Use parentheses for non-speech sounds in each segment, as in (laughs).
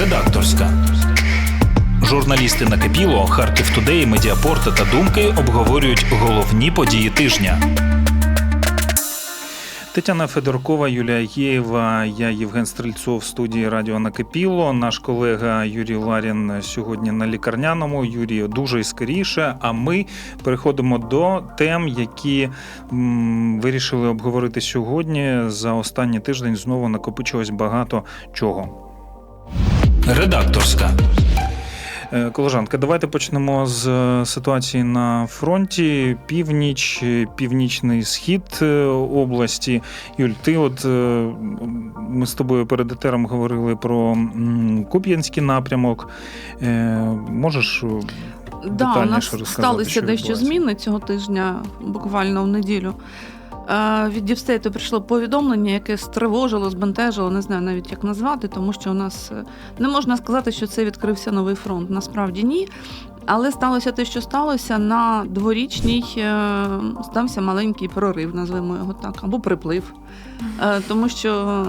Редакторська. Журналісти накипіло, Харків Тудей, Медіапорт та Думки обговорюють головні події тижня. Тетяна Федоркова, Юлія Єєва, я Євген Стрельцов в студії Радіо Накипіло. Наш колега Юрій Ларін сьогодні на лікарняному. Юрій дуже і скоріше. А ми переходимо до тем, які м, вирішили обговорити сьогодні. За останній тиждень знову накопичилось багато чого. Редакторська. Е, Колежанка, давайте почнемо з е, ситуації на фронті. Північ, е, північний схід області. Юль, ти от ми з тобою перед етером говорили про Куп'янський напрямок. Можеш Да, у нас розказати, сталися що дещо відбувається? зміни цього тижня, буквально в неділю. Від Дівстейту прийшло повідомлення, яке стривожило, збентежило, не знаю навіть як назвати, тому що у нас е, не можна сказати, що це відкрився новий фронт. Насправді ні. Але сталося те, що сталося на дворічній е, стався маленький прорив, назвемо його так, або приплив. Е, Тому що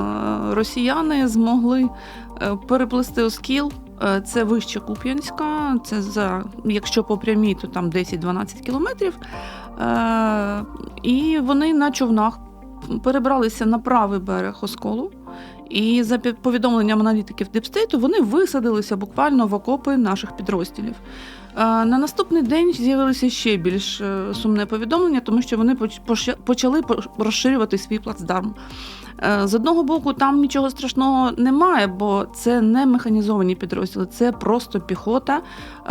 росіяни змогли переплисти Оскіл. Це вище Куп'янська, це за якщо по прямій, то там 10-12 кілометрів. Е, І вони на човнах перебралися на правий берег Осколу. І за повідомленням аналітиків Дипстейту, вони висадилися буквально в окопи наших підрозділів. Е, На наступний день з'явилося ще більш е, сумне повідомлення, тому що вони поч- поч- почали по- розширювати свій плацдарм. Е, З одного боку, там нічого страшного немає, бо це не механізовані підрозділи, це просто піхота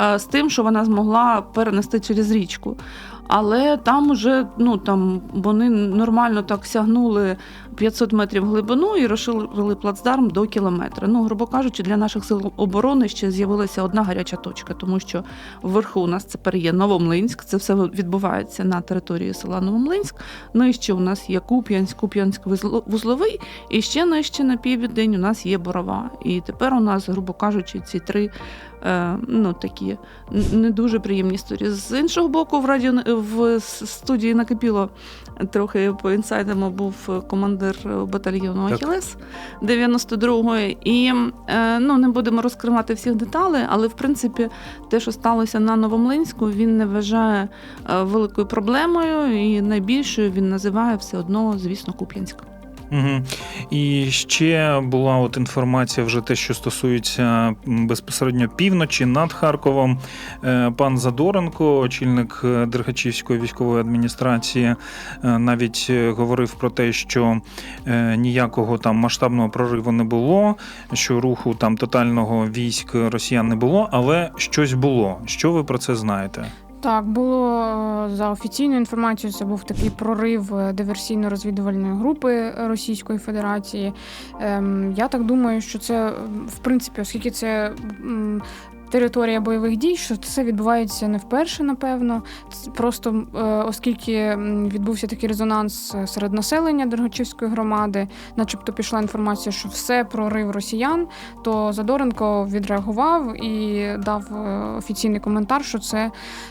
е, з тим, що вона змогла перенести через річку. Але там уже ну там вони нормально так сягнули 500 метрів глибину і розширили плацдарм до кілометра. Ну, грубо кажучи, для наших сил оборони ще з'явилася одна гаряча точка, тому що вверху у нас тепер є Новомлинськ. Це все відбувається на території села Новомлинськ. Нижче у нас є Куп'янськ, Куп'янськ вузловий, і ще нижче на південь у нас є Борова. І тепер у нас, грубо кажучи, ці три ну такі не дуже приємні історії. З іншого боку, в радіо в студії накипіло трохи по інсайдам був командир батальйону Ахілес 92-ї. І е, ну не будемо розкривати всіх деталей, але в принципі те, що сталося на Новомлинську, він не вважає е, великою проблемою, і найбільшою він називає все одно, звісно, Куп'янськ. Угу. І ще була от інформація, вже те, що стосується безпосередньо півночі над Харковом. Е, Пан Задоренко, очільник е, Дергачівської військової адміністрації, е, навіть говорив про те, що ніякого там масштабного прориву не було, що руху там тотального військ росіян не було, але щось було. Що ви про це знаєте? Так, було е, за офіційною інформацією, це був такий прорив е, диверсійно-розвідувальної групи Російської Федерації. Ем, Я так думаю, що це в принципі, оскільки це. Територія бойових дій, що це відбувається не вперше, напевно. Просто е, оскільки відбувся такий резонанс е, серед населення Дергачівської громади, начебто пішла інформація, що все прорив росіян, то Задоренко відреагував і дав е, офіційний коментар, що це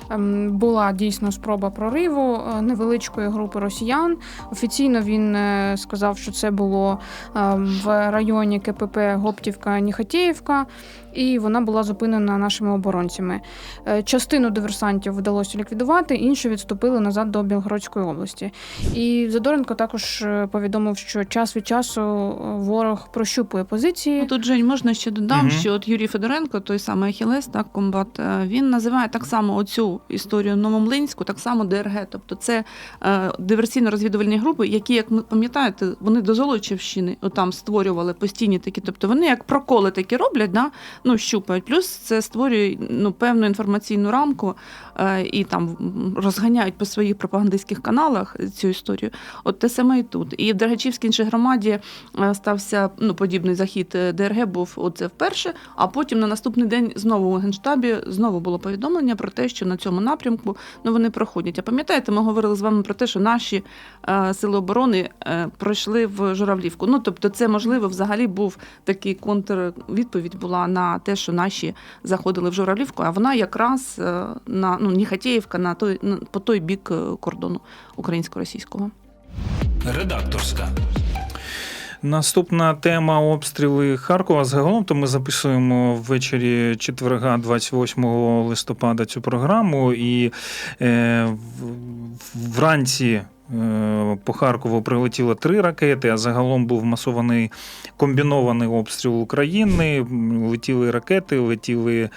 ем, була дійсно спроба прориву невеличкої групи росіян. Офіційно він сказав, що це було ем, в районі КПП Гоптівка-Ніхатєївка, і вона була зупинена нашими оборонцями. Е, Частину диверсантів вдалося ліквідувати, інші відступили назад до Білгородської області. І Задоренко також е, повідомив, що час від часу е, ворог прощупує позиції. Ну, Тут Жень, можна ще додам, Мгм. що от Юрій Федоренко, той самий Ахілес, так, комбат, він називає так само оцю історію Новомлинську, так само ДРГ. Тобто це е, диверсійно-розвідувальні групи, які, як ми пам'ятаєте, вони до Золочівщини там створювали постійні такі. Тобто вони як проколи такі роблять, да? Ну, щупають. Плюс це створює ну, певну інформаційну рамку і там розганяють по своїх пропагандистських каналах цю історію. От те саме і тут. І в Дергачівській іншій громаді е, стався ну, подібний захід е, ДРГ був оце вперше, а потім на наступний день знову у Генштабі знову було повідомлення про те, що на цьому напрямку ну, вони проходять. А пам'ятаєте, ми говорили з вами про те, що наші е, сили оборони е, пройшли в Журавлівку. Ну, тобто, це можливо взагалі був такий контрвідповідь була на те, що наші заходили в Журавлівку, а вона якраз е, на ну, Ніхатєївка на той на, по той бік е, кордону українсько-російського. Редакторська. Наступна тема обстріли Харкова. Загалом то ми записуємо ввечері четверга, 28 листопада, цю програму. І е, вранці. е, По Харкову прилетіло три ракети, а загалом був масований комбінований обстріл України. Летіли ракети, летіли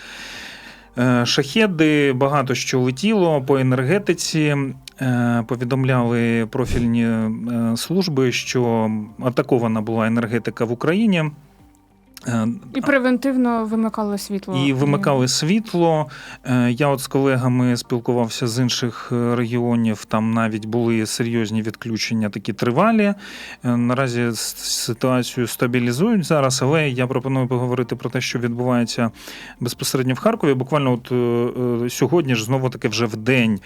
шахеди, багато що летіло по енергетиці. Е, Повідомляли профільні е, служби, що атакована була енергетика в Україні. Е, І превентивно вимикали світло. і вимикали світло. Е, Я от з колегами спілкувався з інших е, регіонів. Там навіть були серйозні відключення, такі тривалі. Наразі ситуацію стабілізують зараз, але я пропоную поговорити про те, що відбувається безпосередньо в Харкові. Буквально, от сьогодні ж знову таки вже в день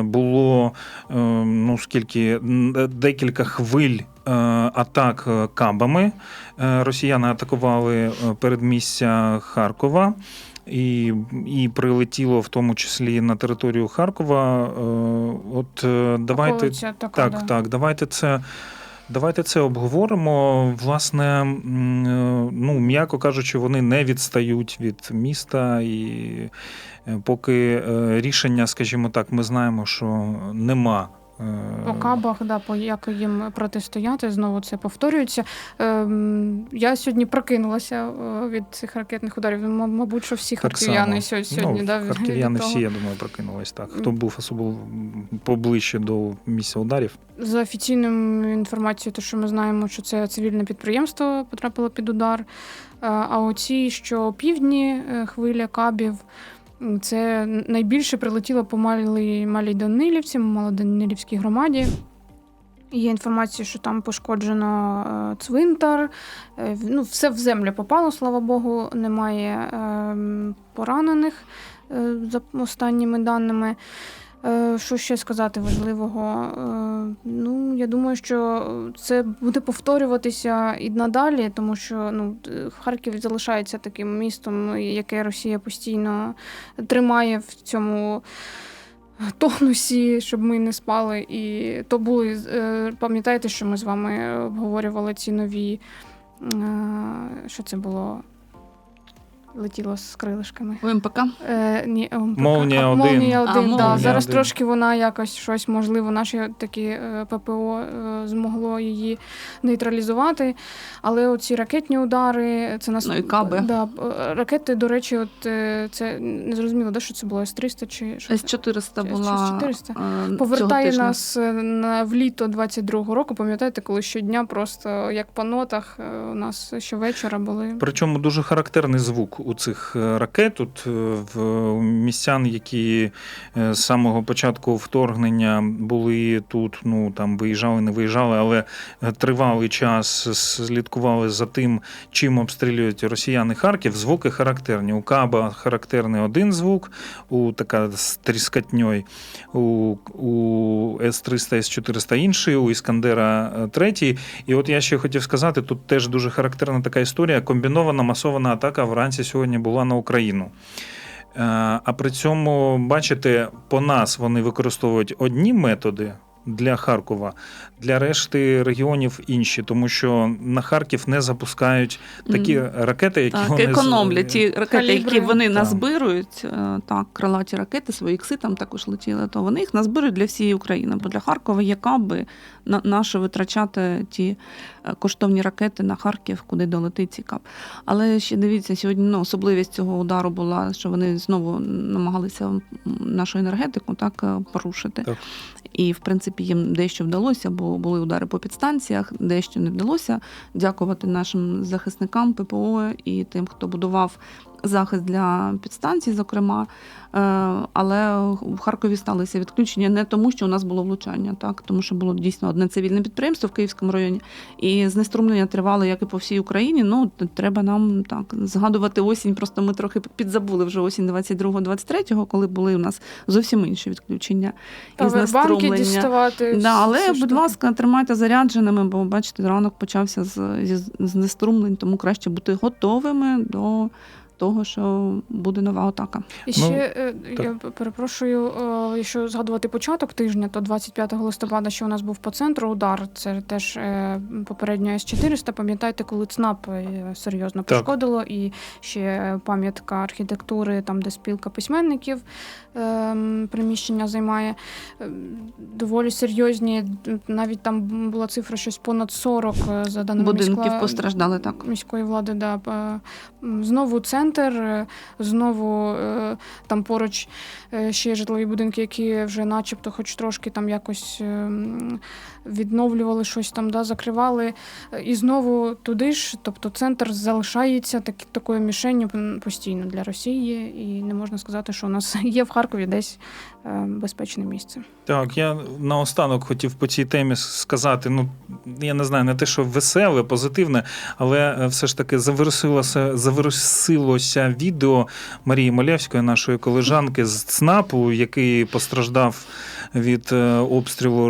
було е, ну скільки декілька хвиль. Е, Атак е, кабами Е, росіяни атакували передмістя Харкова. І, і прилетіло в тому числі на територію Харкова. От давайте Околиця така, так, да. так, давайте це. Давайте це обговоримо. Власне, ну, м'яко кажучи, вони не відстають від міста, і поки рішення, скажімо так, ми знаємо, що нема. Е, По кабах, да, по як їм протистояти, знову це повторюється. Ем, я сьогодні прокинулася е, від цих ракетних ударів. Мабуть, що всі Так харків'яни само. сьогодні ну, да, харків'яни всі, я думаю, прокинулись так. Хто був особливо поближче до місця ударів. За офіційною інформацією, то що ми знаємо, що це цивільне підприємство потрапило під удар. Е, А оці, що півдні е, хвиля кабів, це найбільше прилетіло по Малій, Малій Данилівці, Малоданилівській громаді. Є інформація, що там пошкоджено е, цвинтар. Е, Ну, все в землю попало, слава Богу, немає ем, поранених е, за останніми даними. Е, Що ще сказати важливого? Е, Ну, я думаю, що це буде повторюватися і надалі, тому що ну, Харків залишається таким містом, яке Росія постійно тримає в цьому тонусі, щоб ми не спали. І то були, е, пам'ятаєте, що ми з вами обговорювали ці нові. Що це було? Летіло з крилишками. УМПК. Е, ні, МПК. Молнія А, один. Молнія А, да. Молнія Зараз один. трошки вона якось щось, можливо, наші такі е, ППО е, змогло її нейтралізувати. Але оці ракетні удари, це нас Ну, і каби. Да, е, ракети, до речі, от е, це не зрозуміло, де що це було С-300 чи що це? С-400 Чи була. С-400? е, цього Повертає тижня. нас е, на в літо 22-го року. Пам'ятаєте, коли щодня просто як по нотах е, у нас щовечора були. Причому дуже характерний звук у цих е, ракет. Тут е, в містян, які е, з самого початку вторгнення були тут, ну там виїжджали, не виїжджали, але тривалий час слідкували за тим, чим обстрілюють росіяни Харків. Звуки характерні. У Каба характерний один звук, у така з тріскатньою, у, у С-300, С-400 інший, у Іскандера третій. І от я ще хотів сказати, тут теж дуже характерна така історія. Комбінована масована атака вранці сьогодні була на Україну. Е, А при цьому, бачите, по нас вони використовують одні методи. Для Харкова, для решти регіонів інші, тому що на Харків не запускають такі ракети, які Так, вони з- економлять ті ракети, які вони Так. назбирують. е, Так, крилаті ракети, свої ікси там також летіли, то вони їх назбирують для всієї України. Бо для Харкова є каби на наше витрачати ті коштовні ракети на Харків, куди долетить цікав. Але ще дивіться, сьогодні ну, особливість цього удару була, що вони знову намагалися нашу енергетику так е, порушити. Так. І в принципі їм дещо вдалося, бо були удари по підстанціях, дещо не вдалося. Дякувати нашим захисникам ППО і тим, хто будував захист для підстанцій, зокрема. Е, Але в Харкові сталися відключення не тому, що у нас було влучання, так тому що було дійсно одне цивільне підприємство в Київському районі, і знеструмлення тривало як і по всій Україні. Ну треба нам так згадувати осінь. Просто ми трохи підзабули вже осінь 22-23, коли були у нас зовсім інші відключення і Павербанки знеструмлення. діставати. Да, але, будь штуки. ласка, тримайте зарядженими, бо бачите, ранок почався з, зі знеструмлень, тому краще бути готовими до того, що буде нова атака. І Ну, ще е, так. я перепрошую, е, якщо згадувати початок тижня, то 25 листопада, що у нас був по центру удар, це теж е, попередньо С-400. Пам'ятаєте, коли ЦНАП е, серйозно Так. пошкодило, і ще пам'ятка архітектури, там де спілка письменників е, приміщення займає е, доволі серйозні. Навіть там була цифра щось понад 40 е, за даними Будинків міськла- постраждали так. міської влади, да. Е, Знову центр, е, знову е, там поруч е, ще є житлові будинки, які вже начебто хоч трошки там якось е, відновлювали щось там, да, закривали. І знову туди ж, тобто центр залишається так, такою мішенню постійно для Росії, і не можна сказати, що у нас (laughs) є в Харкові десь безпечне місце. Так, я наостанок хотів по цій темі сказати. Ну, я не знаю, не те, що веселе, позитивне, але е, все ж таки завершилося, завершилося відео Марії Малявської, нашої колежанки з ЦНАПу, який постраждав від е, обстрілу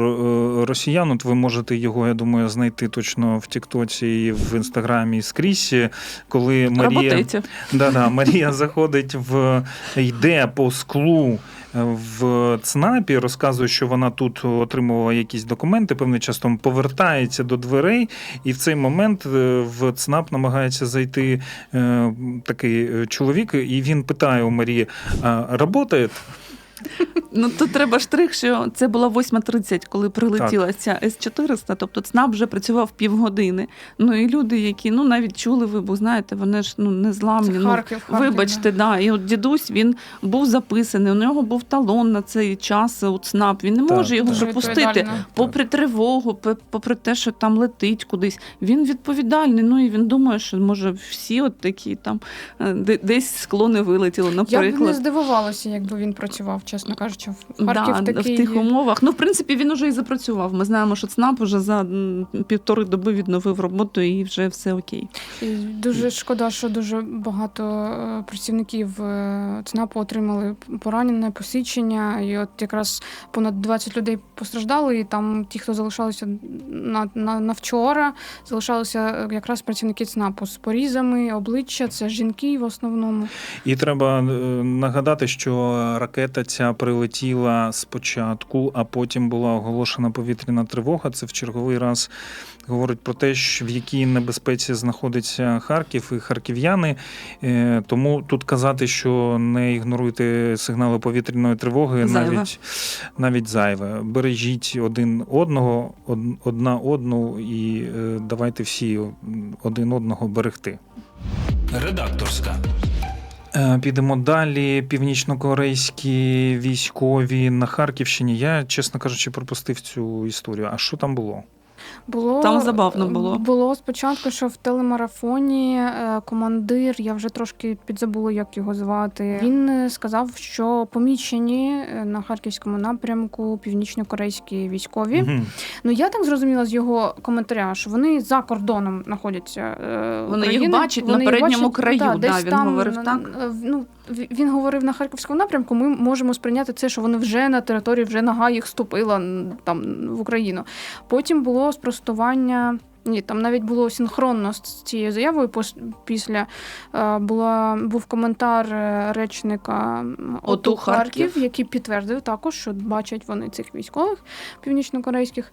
е, росіян. От ви можете його, я думаю, знайти точно в Тіктоці і в інстаграмі і скрізь, коли Марія. Роботиці. Да-да, Марія заходить в йде по склу е, в ЦНАПі, розказує, що вона тут отримувала якісь документи, певним часом повертається до дверей, і в цей момент в ЦНАП намагається зайти такий чоловік, і він питає у Марії: а, «Работает?» Ну тут треба штрих, що це була 8.30, коли прилетіла ця С-400, тобто ЦНАП вже працював півгодини. Ну і люди, які ну навіть чули вибух, знаєте, вони ж ну не зламні. Ну, Харків, Харків, Вибачте, да. І от дідусь він був записаний. У нього був талон на цей час у ЦНАП. Він не Так, може його так. пропустити. Попри тривогу, попри те, що там летить кудись, він відповідальний. Ну і він думає, що може всі от такі там е, десь скло не вилетіло, Я б не здивувалася, якби він працював, чесно кажучи, в Да, такий... в тих умовах. Ну, в принципі, він уже і запрацював. Ми знаємо, що ЦНАП уже за півтори доби відновив роботу і вже все окей. І дуже шкода, що дуже багато е, працівників е, ЦНАПу отримали поранення, посічення. І от якраз понад 20 людей постраждали, і там ті, хто залишалися на, на, на вчора, залишалися е, якраз працівники ЦНАПу з порізами, обличчя, це жінки в основному. І треба нагадати, що ракета ця прилетіла спочатку, а потім була оголошена повітряна тривога. Це в черговий раз говорить про те, що в якій небезпеці знаходиться Харків і харків'яни. Е, Тому тут казати, що не ігноруйте сигнали повітряної тривоги, Зайве. навіть навіть зайве. Бережіть один одного, одна одну, і е, давайте всі один одного берегти. Редакторська. Е, Підемо далі. Північнокорейські військові на Харківщині. Я, чесно кажучи, пропустив цю історію. А що там було? Було Там забавно було. Було спочатку, що в телемарафоні е, командир, я вже трошки підзабула, як його звати. Він е, сказав, що помічені е, на харківському напрямку північно-корейські військові. Ну я так зрозуміла з його коментаря, що вони за кордоном знаходяться. е, Вони їх бачать на Вони передньому бачать, краю, да, десь він там, говорив так. е, Ну він говорив на харківському напрямку. Ми можемо сприйняти це, що вони вже на території, вже нога їх ступила там в Україну. Потім було спростування. Ні, там навіть було синхронно з цією заявою. Після е, була був коментар е, речника ОТУ ОТУ Харків, Харків. який підтвердив також, що бачать вони цих військових північнокорейських.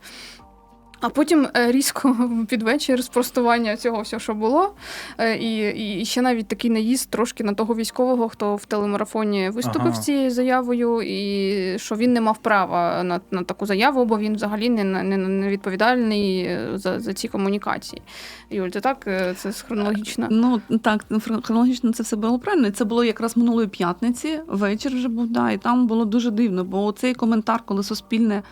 А потім е, різко (laughs) під вечір спростування цього всього, що було. Е, І, і ще навіть такий наїзд трошки на того військового, хто в телемарафоні виступив Ага. цією заявою, і що він не мав права на, на таку заяву, бо він взагалі не, не, не відповідальний е, за, за ці комунікації. Юль, це так? Це хронологічно. Ну так, хронологічно це все було правильно. Це було якраз минулої п'ятниці, вечір вже був, да, і там було дуже дивно, бо цей коментар, коли суспільне,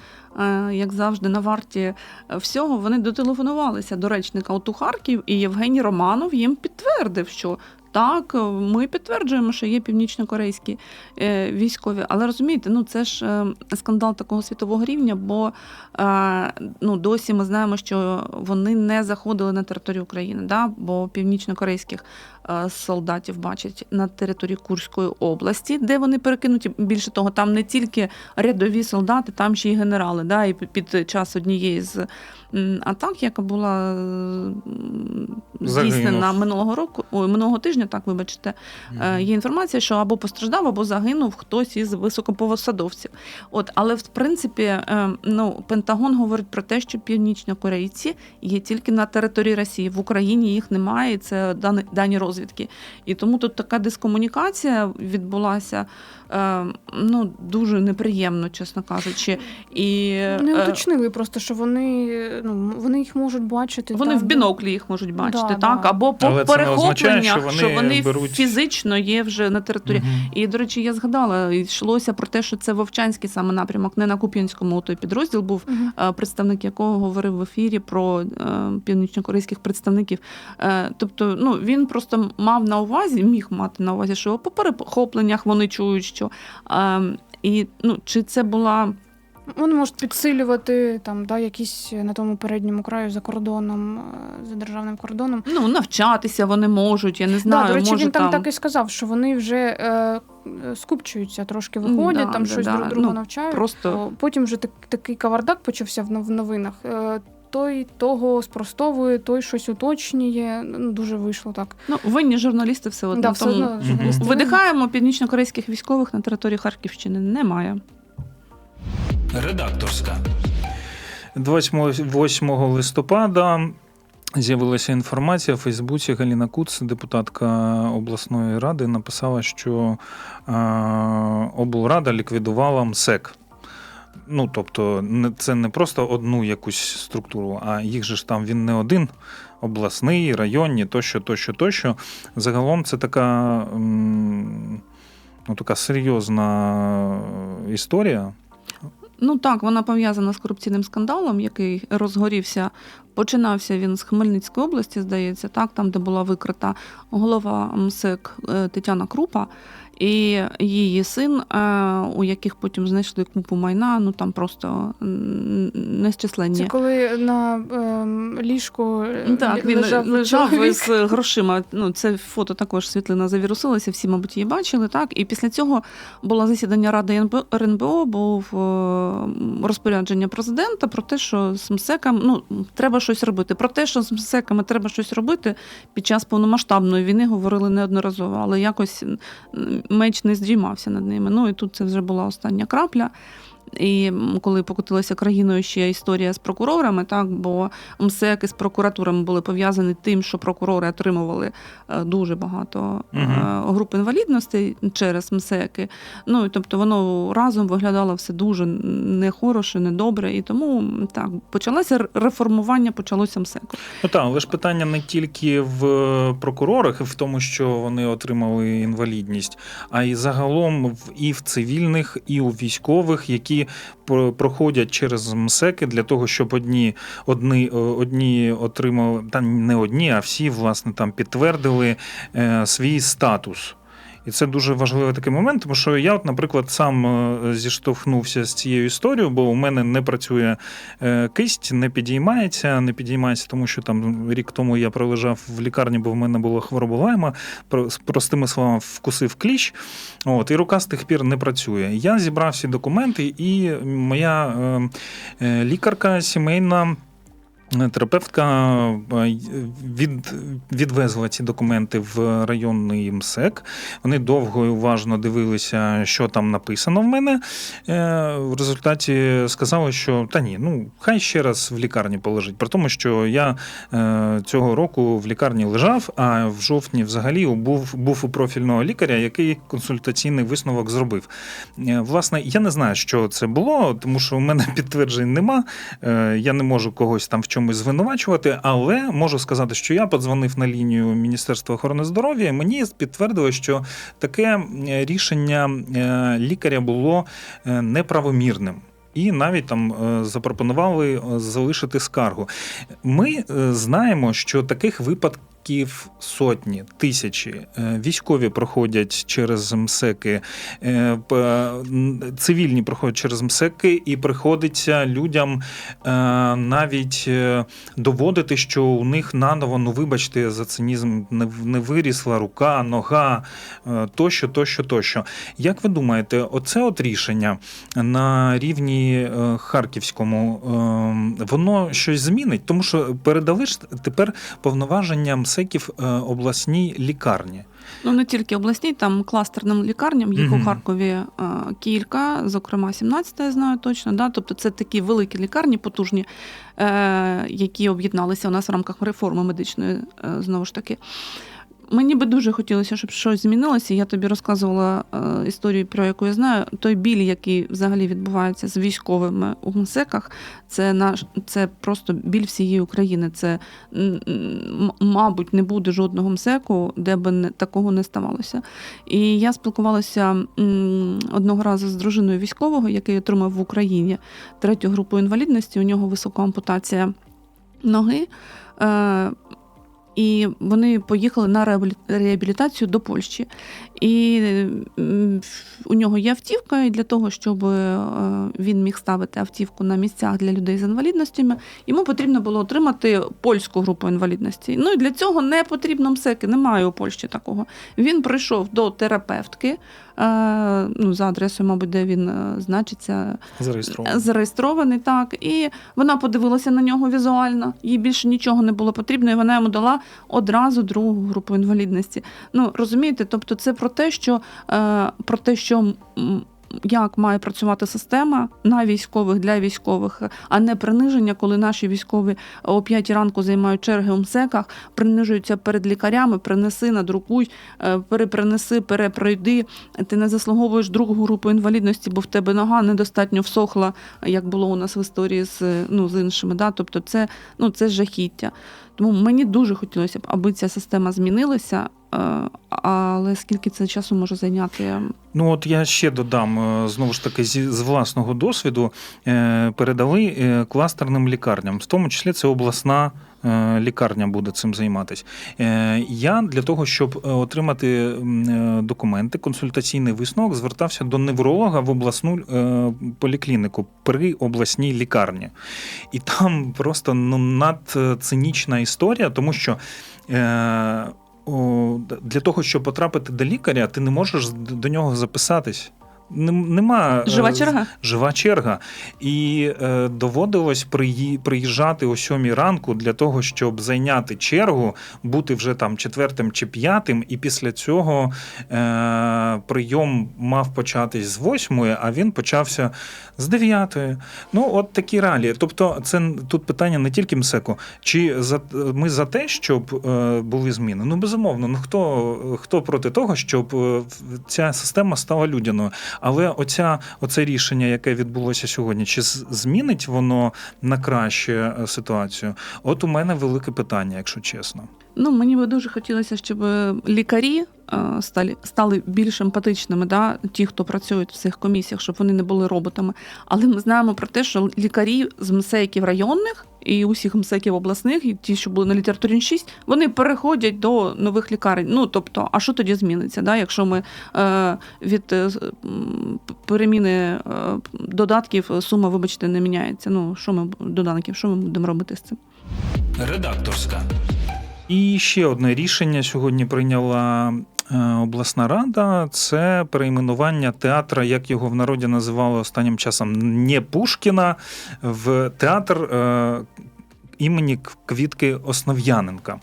як завжди, на варті е, всього, вони дотелефонувалися до речника ОТУ Харків, і Євгеній Романов їм підтвердив, що. Так, е, ми підтверджуємо, що є північно-корейські е, військові, але розумієте, ну це ж е, скандал такого світового рівня, бо ну досі ми знаємо, що вони не заходили на територію України, да, бо північно-корейських солдатів бачать на території Курської області, де вони перекинуті. Більше того, там не тільки рядові солдати, там ще й генерали. Да, і під- під час однієї з атак, яка була здійснена минулого року, ой, минулого тижня. Тижня, так вибачте, е, є інформація, що або постраждав, або загинув хтось із високоповосадовців. От, але в принципі, е, ну Пентагон говорить про те, що північнокорейці є тільки на території Росії. В Україні їх немає. і Це дані, дані розвідки. І тому тут така дискомунікація відбулася. е, Ну, дуже неприємно, чесно кажучи. І Не е, уточнили просто, що вони ну вони їх можуть бачити. вони там, в біноклі їх можуть бачити, Да, так? да. Або по Але це не означає, перехопленнях, що вони беруть- фізично є вже на території. Мгм. І, до речі, я згадала, йшлося про те, що це Вовчанський саме напрямок, не на Куп'янському той підрозділ був, е, представник якого говорив в ефірі про е, північнокорейських представників. Е, Тобто, ну він просто мав на увазі, міг мати на увазі, що по перехопленнях вони чують, що е, і ну чи це була Вони можуть підсилювати там, да, якісь на тому передньому краю за кордоном, е, за державним кордоном. ну навчатися вони можуть, я не знаю. да, до речі, може, він там, так і сказав, що вони вже е, е, скупчуються, трошки виходять, Да, там да, щось да. друг друга Ну, навчають. просто Потім вже так, такий кавардак почався в нов- новинах. Е, Той того спростовує, той щось уточнює. Ну, дуже вийшло так. ну винні журналісти все одно. да, все тому одно видихаємо північнокорейських військових на території Харківщини. Немає. Редакторська. 28 листопада з'явилася інформація в Фейсбуці. Галіна Куц, депутатка обласної ради, написала, що е, облрада ліквідувала МСЕК. Ну, тобто, це не просто одну якусь структуру, а їх же ж там він не один, обласний, районні, тощо, тощо, тощо. Загалом це така, ну, така серйозна історія. Ну так, вона пов'язана з корупційним скандалом, який розгорівся. Починався він з Хмельницької області, здається, так, там, де була викрита голова МСЕК е, Тетяна Крупа і її син, е, у яких потім знайшли купу майна, ну там просто нещисленні. Це коли на ем, ліжку е, Ну, Так, він лежав, лежав, з грошима. Ну, це фото також світлина завірусилася, всі, мабуть, її бачили. Так? І після цього було засідання Ради НБ РНБО, був е, розпорядження президента про те, що з МСЕКом ну, треба щось робити. Про те, що з МСЕКами треба щось робити під час повномасштабної війни говорили неодноразово, але якось меч не здіймався над ними. Ну і тут це вже була остання крапля. І коли покотилася країною ще історія з прокурорами, так бо МСЕК із прокуратурами були пов'язані тим, що прокурори отримували е, дуже багато Мгм. груп інвалідностей через МСЕКи. Ну і тобто воно разом виглядало все дуже нехороше, недобре. І тому так почалося реформування, почалося МСЕКу. Ну так, але ж питання не тільки в прокурорах в тому, що вони отримали інвалідність, а й загалом в і в цивільних, і у військових, які про- проходять через МСЕКи для того, щоб одні, одні, одні отримали, та не одні, а всі власне там підтвердили е, свій статус. І це дуже важливий такий момент, тому що я, от, наприклад, сам е, зіштовхнувся з цією історією, бо у мене не працює е, кисть, не підіймається, не підіймається, тому що там рік тому я пролежав в лікарні, бо в мене була хвороба лайма, простими словами, вкусив кліщ. От, і рука з тих пір не працює. Я зібрав всі документи, і моя е, лікарка сімейна. Терапевтка е, від, відвезла ці документи в районний МСЕК. Вони довго і уважно дивилися, що там написано в мене. Е, В результаті сказали, що та ні, ну хай ще раз в лікарні полежить. При тому, що я е, цього року в лікарні лежав, а в жовтні взагалі був, був у профільного лікаря, який консультаційний висновок зробив. Власне, я не знаю, що це було, тому що у мене (laughs) підтверджень нема. Я не можу когось там в чомусь звинувачувати, але можу сказати, що я подзвонив на лінію Міністерства охорони здоров'я, і мені підтвердили, що таке рішення е, лікаря було е, неправомірним. І навіть там е, запропонували залишити скаргу. Ми знаємо, що таких випадків сотні, тисячі. Е, Військові проходять через МСЕКи, е, цивільні проходять через МСЕКи, і приходиться людям е, навіть доводити, що у них наново, ну вибачте, за цинізм не, вирісла рука, нога, тощо, тощо, тощо. Як ви думаєте, оце от рішення на рівні харківському, е, воно щось змінить? Тому що передали ж тепер повноваження МСЕК МСЕКів е, обласній лікарні. Ну не тільки обласній, там кластерним лікарням, їх Мгм. у Харкові е, кілька, зокрема 17 я знаю точно. Да? Тобто це такі великі лікарні, потужні, е, які об'єдналися у нас в рамках реформи медичної, е, знову ж таки. Мені би дуже хотілося, щоб щось змінилося. Я тобі розказувала е, історію, про яку я знаю. Той біль, який взагалі відбувається з військовими у МСЕКах, це наш це просто біль всієї України. Це мабуть не буде жодного МСЕКу, де би такого не ставалося. І я спілкувалася одного разу з дружиною військового, який отримав в Україні третю групу інвалідності. У нього висока ампутація ноги. Е, і вони поїхали на реабілі- реабілітацію до Польщі. І у нього є автівка, і для того, щоб е, він міг ставити автівку на місцях для людей з інвалідностями, йому потрібно було отримати польську групу інвалідності. Ну і для цього не потрібно МСЕКи, немає у Польщі такого. Він прийшов до терапевтки, е, ну, за адресою, мабуть, де він е, значиться, Зареєстровано. зареєстрований, так. І вона подивилася на нього візуально, їй більше нічого не було потрібно, і вона йому дала одразу другу групу інвалідності. Ну, розумієте, тобто це про те, що, е, про те, що як має працювати система на військових для військових, а не приниження, коли наші військові о 5 ранку займають черги у МСЕКах, принижуються перед лікарями, принеси, надрукуй, е, перепринеси, перепройди. Ти не заслуговуєш другу групу інвалідності, бо в тебе нога недостатньо всохла, як було у нас в історії з, ну, з іншими. Да? Тобто це, ну, це жахіття. Тому мені дуже хотілося б, аби ця система змінилася, е, але скільки це часу може зайняти? Ну от я ще додам е, знову ж таки зі- з власного досвіду е, передали кластерним лікарням, в тому числі це обласна. Е, Лікарня буде цим займатися. Е, Я для того, щоб е, отримати документи, консультаційний висновок, звертався до невролога в обласну поліклініку при обласній лікарні. І там просто ну, надцинічна історія, тому що. Для того, щоб потрапити до лікаря, ти не можеш до нього записатись. Нем- Нема е, Жива черга? жива черга. І е, доводилось приї- приїжджати о сьомій ранку для того, щоб зайняти чергу, бути вже там четвертим чи п'ятим, і після цього е, прийом мав початись з восьмої, а він почався з дев'ятої. Ну, от такі реалії. Тобто, це тут питання не тільки МСЕКу, чи за ми за те, щоб е, були зміни? Ну, безумовно, ну хто, хто проти того, щоб е, ця система стала людяною? Але оця, оце рішення, яке відбулося сьогодні, чи змінить воно на краще е, ситуацію? От у мене велике питання, якщо чесно. Ну, мені би дуже хотілося, щоб е, лікарі е, стали, стали більш емпатичними, да? ті, хто працюють в цих комісіях, щоб вони не були роботами. Але ми знаємо про те, що лікарі з МСЕКів районних і усіх МСЕКів обласних, і ті, що були на літературі 6, вони переходять до нових лікарень. Ну, тобто, а що тоді зміниться, да? якщо ми е, від е, переміни додатків сума, вибачте, не міняється. Ну, що ми додатків, що ми будемо робити з цим? Редакторська. І ще одне рішення сьогодні прийняла е, обласна рада. Це перейменування театра, як його в народі називали останнім часом, не Пушкіна, в театр е, імені Квітки Основ'яненка.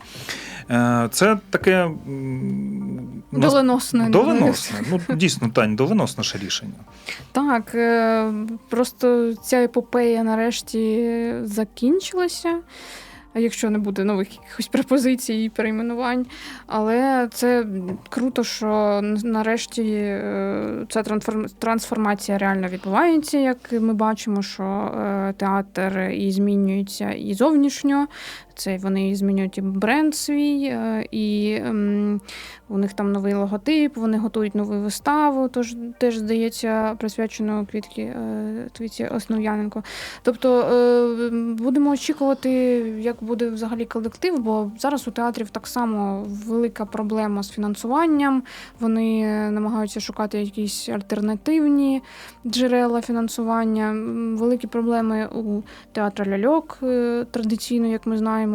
Е, Це таке Доленосне. доленосне. Ну дійсно, Тань, доленосне рішення. Так, просто ця епопея нарешті закінчилася. Якщо не буде нових якихось пропозицій і перейменувань. Але це круто, що нарешті е, ця трансформ- трансформація реально відбувається, як ми бачимо, що е, театр і змінюється і зовнішньо. Це вони змінюють і бренд свій, е, і ем, у них там новий логотип, вони готують нову виставу, тож теж здається присвячену квітки е, Твіті Основ'яненко. Тобто е, будемо очікувати, як буде взагалі колектив, бо зараз у театрів так само велика проблема з фінансуванням. Вони е, намагаються шукати якісь альтернативні джерела фінансування. Великі проблеми у театра ляльок е, традиційно, як ми знаємо.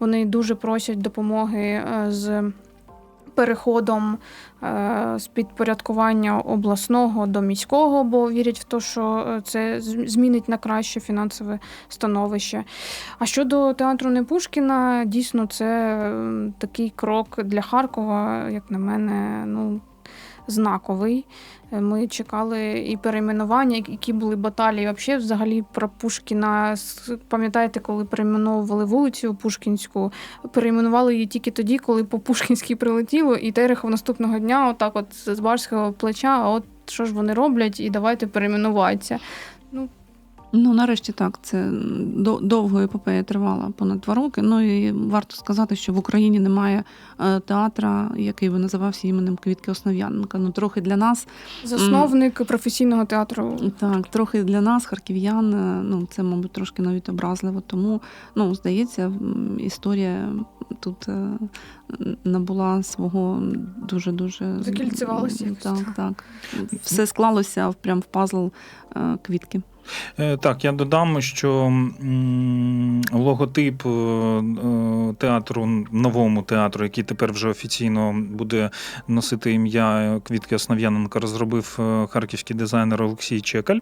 Вони дуже просять допомоги е, з переходом е, з підпорядкування обласного до міського, бо вірять в те, що е, це змінить на краще фінансове становище. А щодо театру Непушкіна, дійсно, це такий крок для Харкова, як на мене, ну. Знаковий. Ми чекали і перейменування, які були баталії. Взагалі, взагалі про Пушкіна. Пам'ятаєте, коли перейменовували вулицю Пушкінську, перейменували її тільки тоді, коли по Пушкінській прилетіло, і Терехов наступного дня, отак, от з барського плеча, от що ж вони роблять, і давайте перейменуватися. Ну, нарешті так, це до- довго епопея тривала понад два роки. Ну і варто сказати, що в Україні немає е, театра, який би називався іменем Квітки Основ'яненка. Ну, трохи для нас, Засновник професійного театру. так, трохи для нас, харків'ян, е, ну це, мабуть, трошки навіть образливо. Тому, ну, здається, історія тут е, набула свого дуже дуже Закільцювалася якось. Так, так. Все склалося прям в пазл квітки. Е, Так, я додам, що логотип е, е, театру, новому театру, який тепер вже офіційно буде носити ім'я Квітки Основ'яненка, розробив харківський дизайнер Олексій Чекаль.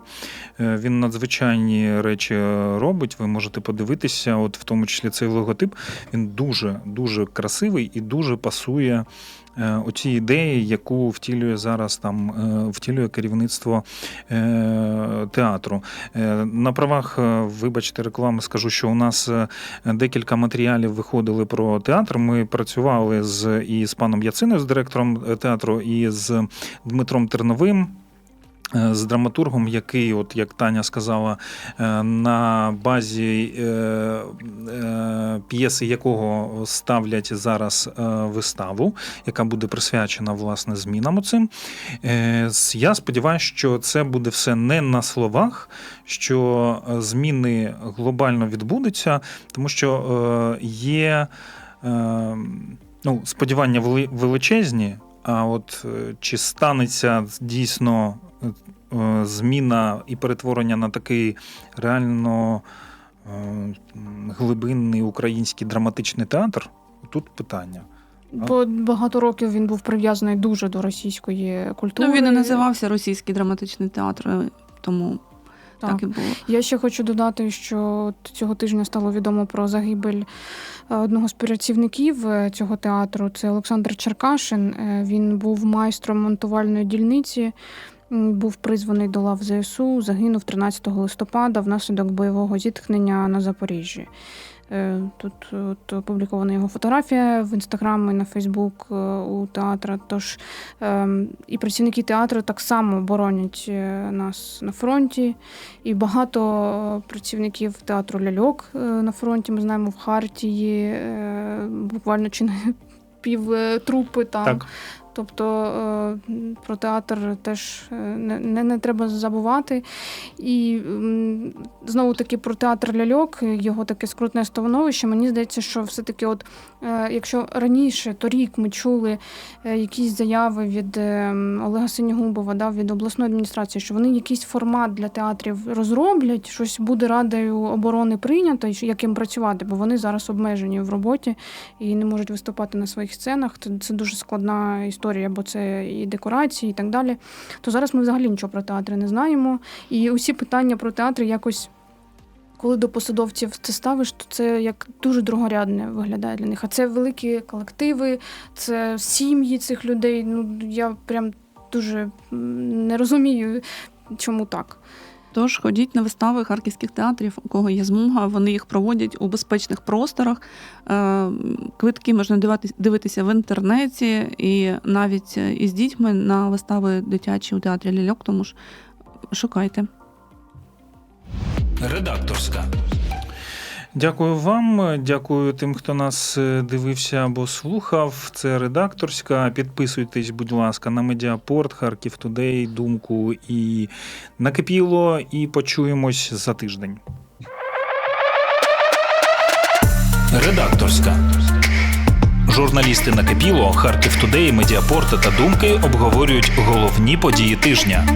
Він надзвичайні речі робить. Ви можете подивитися, от в тому числі цей логотип. Він дуже дуже красивий і дуже пасує. Е, Оці ідеї, яку втілює зараз там е, втілює керівництво е, театру. На правах, вибачте, реклами скажу, що у нас декілька матеріалів виходили про театр. Ми працювали з і з паном Яциною, з директором театру, і з Дмитром Терновим. Е, З драматургом, який, от як Таня сказала, е, на базі е, п'єси якого ставлять зараз виставу, яка буде присвячена власне змінам оцим. Я сподіваюся, що це буде все не на словах, що зміни глобально відбудуться, тому що є ну, сподівання величезні. А от е, чи станеться дійсно е, е, зміна і перетворення на такий реально глибинний український драматичний театр? Тут питання. Бо багато років він був прив'язаний дуже до російської культури. Ну, він і називався Російський драматичний театр, тому так, Так. і було. Я ще хочу додати, що цього тижня стало відомо про загибель е, одного з працівників е, цього театру. Це Олександр Черкашин. Е, Він був майстром монтувальної дільниці. Був призваний до лав ЗСУ, загинув 13 листопада внаслідок бойового зіткнення на Запоріжжі. Е, Тут от, опублікована його фотографія в інстаграм і на Фейсбук е, у театра. Тож ем, і працівники театру так само боронять е, нас на фронті. І багато е, працівників театру ляльок е, на фронті. Ми знаємо в Хартії е, буквально чи не (laughs) пів е, там. Так, Тобто е, про театр теж е, не, не, не треба забувати. І знову таки про театр ляльок, його таке скрутне становище. Мені здається, що все-таки, от е, якщо раніше, торік ми чули якісь заяви від Олега Синігубова, да, від обласної адміністрації, що вони якийсь формат для театрів розроблять, щось буде радою оборони прийнято, і що- як їм працювати, бо вони зараз обмежені в роботі і не можуть виступати на своїх сценах. Це, це дуже складна історія, бо це і декорації, і так далі. То зараз ми взагалі нічого про театри не знаємо. І усі питання про театри якось. Коли до посадовців це ставиш, то це як дуже другорядне виглядає для них. А це великі колективи, це сім'ї цих людей. Ну я прям дуже не розумію, чому так. Тож ходіть на вистави харківських театрів, у кого є змога, вони їх проводять у безпечних просторах. Е, Квитки можна дивитися в інтернеті і навіть е, із дітьми на вистави дитячі у театрі ляльок, тому ж шукайте. Редакторська. Дякую вам. Дякую тим, хто нас е, дивився або слухав. Це редакторська. Підписуйтесь, будь ласка, на Медіапорт, Харків Тудей, Думку і накипіло. І почуємось за тиждень. Редакторська. Журналісти накипіло, Харків Тудей, Медіапорт та Думки обговорюють головні події тижня.